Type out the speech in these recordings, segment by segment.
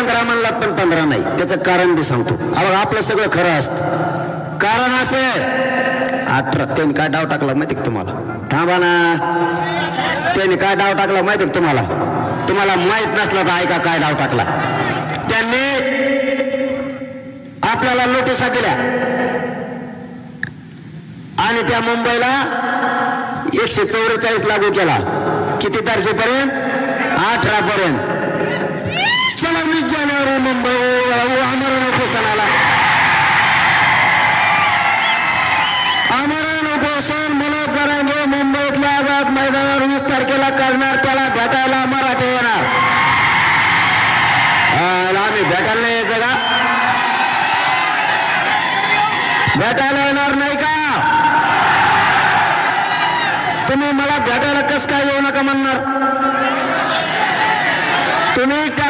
पंधरा म्हणला पण पंधरा नाही. त्याचं कारण बी सांगतो. अबघ आपलं सगळं खरं असतं. कारण असे. अठरा त्यांनी काय डाव टाकला माहिती का तुम्हाला? थांबा ना. त्यांनी काय डाव टाकला माहिती का तुम्हाला? तुम्हाला माहीत नसला तर ऐका काय डाव टाकला. त्यांनी आपल्याला नोटिसा दिल्या. आणि त्या मुंबईला एकशे चौवेचाळीस लागू केला. किती तारखेपर्यंत? अठरा पर्यंत चला वीस जानेवारी मुंबई. आमरण उपोषणाला आमरण उपोषण मनोज जरांगे मुंबईतल्या आझाद मैदानावर वीस तारखेला करणार त्याला भेटायला मराठी येणार. आम्ही भेटायला नाही यायचं का? भेटायला येणार नाही का? तुम्ही मला भेटायला कस काय येऊ नका म्हणणार? तुम्ही त्या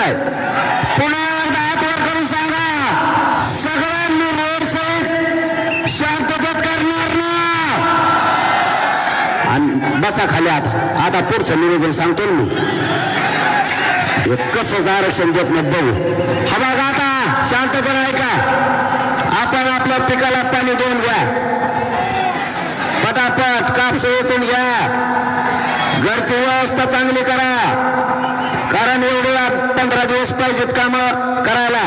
फसवत पुन्हा एकदा करून सांगा सगळ्यांनी रोड साईड शांततेत करणार ना? आणि बसा खाली आता. आता पुढचं निवेदन सांगतो ना मी. हे कसं आरक्षण देत नाही बघू. हा बघा आता शांतता आहे का? आपण आपल्या पिकाला पाणी देऊन घ्या. पटापट कापस वेचून घ्या. घरची व्यवस्था चांगली करा कारण एवढे पंधरा दिवस पाहिजेत करायला.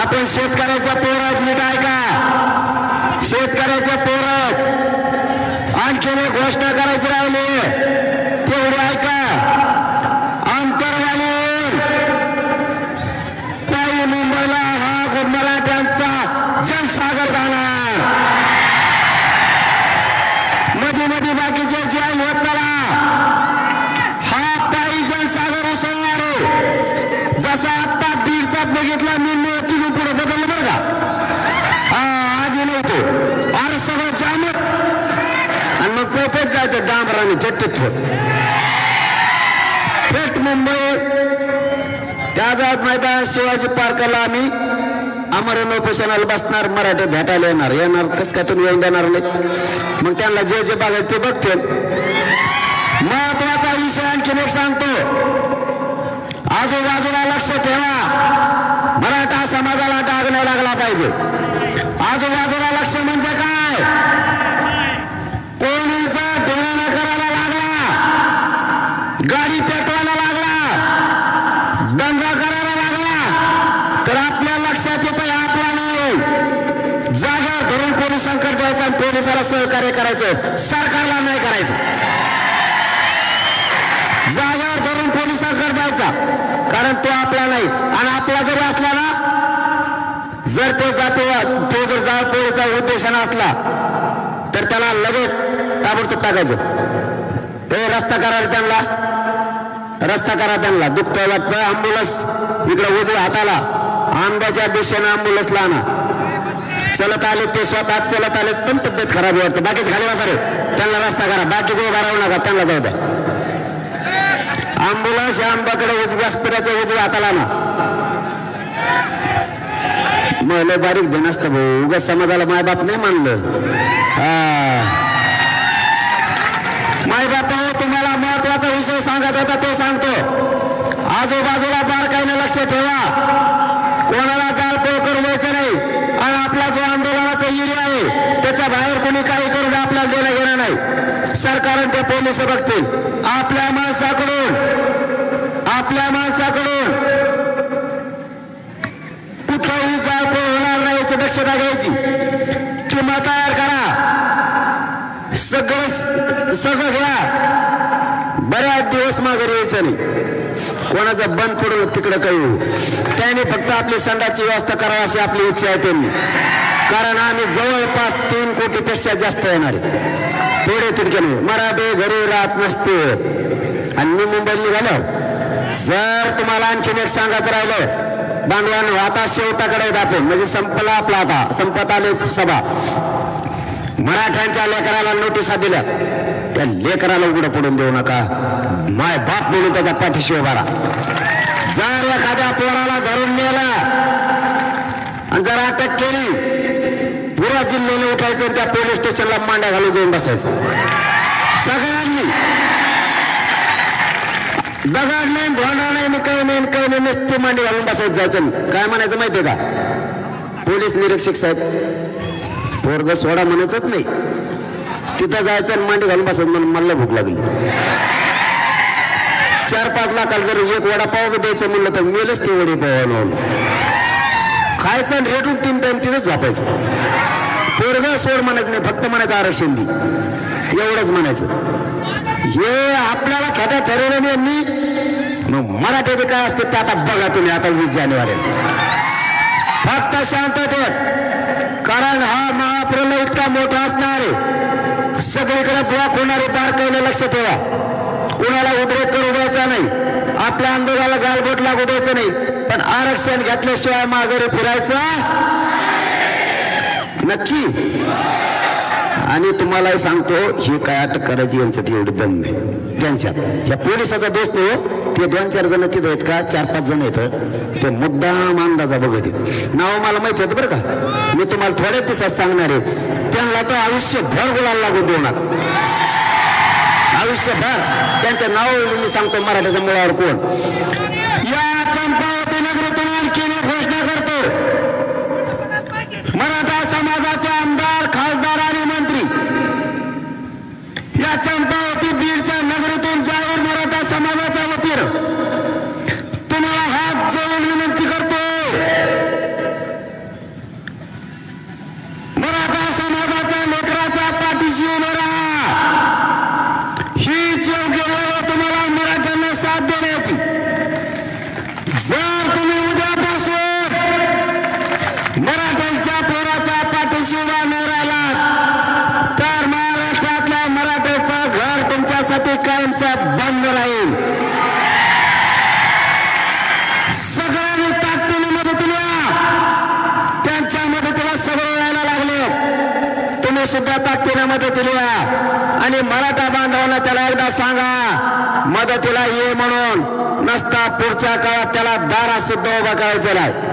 आपण शेतकऱ्याच्या पोरात नीट का? शेतकऱ्याच्या पोरात आणखीन एक घोषणा करायची राहिली तेवढी ऐका अंतरवालीहून ताई मुंबईला हा मराठ्यांचा जनसागर जाणार मध्ये मध्ये बाकीचे जैन होत चला हा ताई जनसागर उसळणार आहे जसा आता बघितला मी तिथून पुढे बदललं बरं का. हा आधी नव्हतो. अरे सगळं जामच. आणि मग पोपेत जायचं डांबराने चट्टीत. थेट मुंबई. त्या जात मैदान शिवाजी पार्कला आम्ही. अमरण उपोषणाला बसणार मराठी भेटायला येणार. येणार कसं काय तुम्ही येऊन देणार नाही मग त्यांना जे जे बघायचं ते बघतील. महत्त्वाचा विषय आणखीन एक सांगतो. आजूबाजूला लक्ष ठेवा. मराठा समाजाला डाग नाही लागला पाहिजे. आजूबाजूला लक्ष म्हणजे काय? कोणीचा ढोळणा करायला लागला? गाडी पेटवायला लागला? दंगा करायला लागला? तर आपल्या लक्षात येतं आपला नाही जागा धरून पोलिसांकडे जायचं आणि पोलिसाला सहकार्य करायचं. सरकारला नाही करायचं. जागेवर धरून पोलिसांकडे द्यायचा. कारण तो आपला नाही. आणि आपला जरी असला ना जर तो जातो तो जर जाळपोळीचा उद्देशानं असला तर त्याला लगेच ताबडतोब टाकायचं. ते रस्ता करा त्यांना रस्ता करा त्यांना. दुखतंय वाटतं अँबुलन्स इकडे उजव्या हाताला. आंब्याच्या दिशेनं अँबुलन्सला आणा. चलत आले ते स्वतः चलत आले पण तब्येत खराब वाटतं. बाकीचे खाली बसा रे. त्यांना रस्ता करा. बाकीचे उभा राहू नका. त्यांना जाऊ द्या. अँब्युलन्स या आंब्याकडे उजव्या व्यासपीठाच्या उजव्या हाताला ना मग लय बारीक देण असतं भाऊ. उगाच समाजाला मायबाप नाही मानलं. हा. मायबाप हो, तुम्हाला महत्त्वाचा विषय सांगायचा होता तो सांगतो. आजूबाजूला बारकाईने लक्ष ठेवा. कोणाला जाळपोळ करू द्यायचं नाही. आणि आहे. त्याच्या बाहेर कोणी काही करून आपल्याला देणं घेणं नाही. सरकार ते पोलीस बघतील. आपल्या माणसाकडून आपल्या माणसाकडून कुठलाही जाळपोळ होणार नाही याची दक्षता घ्यायची. किंवा तयार करा. सगळं सगळं घ्या. बऱ्याच दिवस मागे यायचं नाही. कोणाचं बंद पडलं तिकडं काही त्याने फक्त आपली संडाची व्यवस्था करावी अशी आपली इच्छा आहे त्यांनी. कारण आम्ही जवळपास तीन कोटीपेक्षा जास्त येणार आहे थोडे तितके नाही? मराठे घरी राहत नसते आणि मी मुंबईत निघालो. जर तुम्हाला आणखीन एक सांगायचं राहिलं बांधवांनो आता शेवटाकडे जातो म्हणजे संपला आपला आता. संपत आले सभा. मराठ्यांच्या लेकराला नोटिसा दिल्या त्या लेकराला उघडं पडून देऊ नका. माय बाप म्हणून त्याचा पाठीशी उभारा जर एखाद्या पोराला धरून नेला आणि जर अटक जिल्ह्याने उठायचं आणि त्या पोलीस स्टेशनला मांड्या घालून जाऊन बसायचं. सगळ्यांनी. दगड नाही धोंडा नाही आणि काही नाही काही नाही नुसती मांडी घालून बसायचं जायचं. काय म्हणायचं माहितीये का? पोलीस निरीक्षक साहेब पोरग सोडा म्हणायचंच नाही. तिथं जायचं आणि मांडी घालून बसायचं म्हणून मला भूक लागली. चार पाच लाखाला जर एक वडापाव द्यायचं म्हणलं तर मेलच ते वडेपाव खायचं आणि रेटून तीन टाइम तिथंच झापायचं. पोरगा सोड म्हणायचं नाही फक्त म्हणायचं आरक्षण दे एवढंच म्हणायचं. हे आपल्याला खेटा ठरवलं नाही यांनी मग मराठी बी काय असते ते आता बघा तुम्ही आता वीस जानेवारी फक्त शांततेत कारण हा महाप्रलय इतका मोठा असणार आहे. सगळीकडे ब्लॉक होणारे बारकाईने लक्ष ठेवा. कुणाला उद्रेक करू द्यायचा नाही. आपल्या आंदोलनाला गालबोट लागू द्यायचं नाही. पण आरक्षण घेतल्याशिवाय माघारी फिरायचं नक्की. आणि तुम्हालाही सांगतो हे काय अटक करायची यांच्यात एवढी दम नाही. त्यांच्यात. या पोलिसाचा दोष नाही हो. ते दोन चार जण तिथे आहेत का? चार पाच जण आहेत. ते मुद्दाम अंदाजा बघत आहेत. नाव मला माहिती आहेत बरं का? मी तुम्हाला थोड्या दिवसात सांगणार आहे. त्यांना तर आयुष्यभर गुलाल लागू देऊ नका. आयुष्यभर. त्यांचं नाव मी सांगतो मराठ्याच्या मुळावर कोण या चंपावती नगरीतून आणखी मी घोषणा करतो मराठा समाजाचे आमदार खासदार आणि मंत्री या चंपावती बीडच्या नगरीतून जाहीर मराठा समाजाच्या वतीनं तुम्हाला हात जोडून विनंती करतो मराठा समाजाच्या लेकराच्या पाठीशी उभं राहा हीच योग्य वेळ आहे तुम्हाला मराठ्यांना साथ देण्याची जर तुम्ही उद्यापासून मराठ्यांच्या पोराच्या पाठीशी उभा न राहिलात तर महाराष्ट्रातल्या मराठ्याचं घर तुमच्यासाठी कायमचा बंद राहील सगळ्यांनी ताकदीने मदतीला या. त्यांच्या मदतीला सगळे यायला लागले तुम्ही सुद्धा ताकदीने मदतीला या. आणि मराठा बांधवांना त्याला एकदा सांगा. मदतीला ये म्हणून. नसता पुढच्या काळात त्याला दारा सुद्धा उभा करायचं नाही.